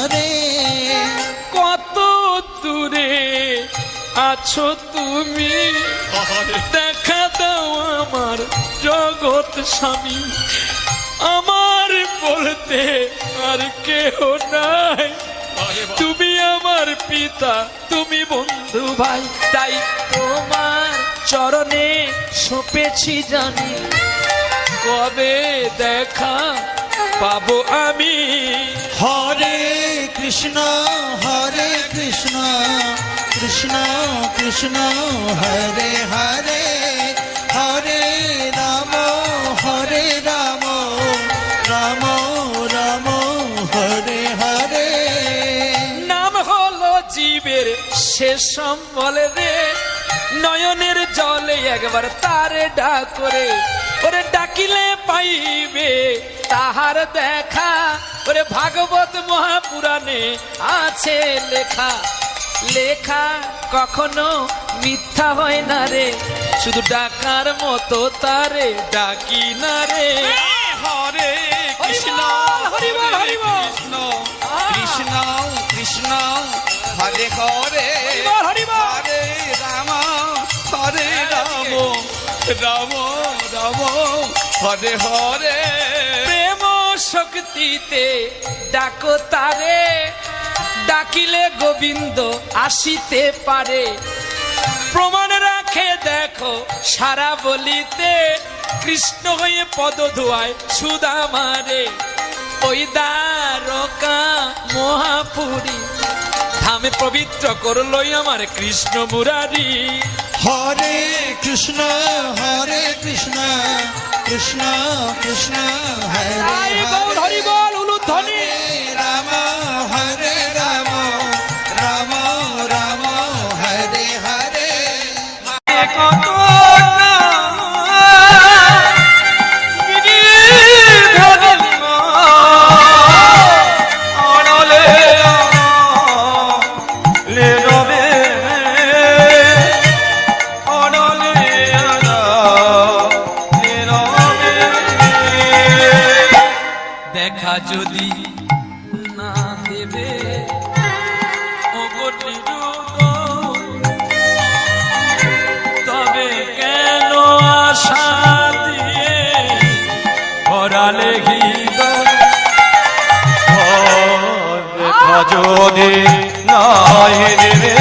হরে কত দূরে আছো তুমি। দেখা দাও আমার জগৎ স্বামী। আমার বলতে আর কেহ নাই। তুমি আমার পিতা তুমি বন্ধু ভাই তাই তোমার চরণে সপেছি জানি। কবে দেখা পাবো আমি? হরে কৃষ্ণ, হরে কৃষ্ণ কৃষ্ণ কৃষ্ণ, হরে হরে হরে রাম হরে রাম রাম রাম, হরে হরে। নাম হলো জীবের শেষ সম্বল রে। নয়নের জলে একবার তারে ডাক ওরে ডাকিলে পাইবে তাহার দেখা। ওরে ভাগবত মহাপুরাণে আছে লেখা। লেখা কখনো মিথ্যা হয় না রে। শুধু ডাকার মতো তারে ডাকি না রে। হরে কৃষ্ণ হরি। কৃষ্ণ কৃষ্ণ কৃষ্ণ হরে হরে। হরে রাম হরে রাম রাম রাম হরে হরে। প্রেম শক্তিতে ডাকো তারে ডাকিলে গোবিন্দ আসিতে পারে। প্রমাণ রাখে দেখো সারা বলিতে কৃষ্ণ হয়ে পদ ধোয়ায় সুদামারে ওই দ্বারকা মহাপুরী ধামে পবিত্র করলই আমার কৃষ্ণ মুরারি। হরে কৃষ্ণ হরে কৃষ্ণ কৃষ্ণ কৃষ্ণ হরে হরি। বল দেখা যদি না দেবে তবে কেন আশা দিয়ে হৃদয়? দেখা যদি না দেবে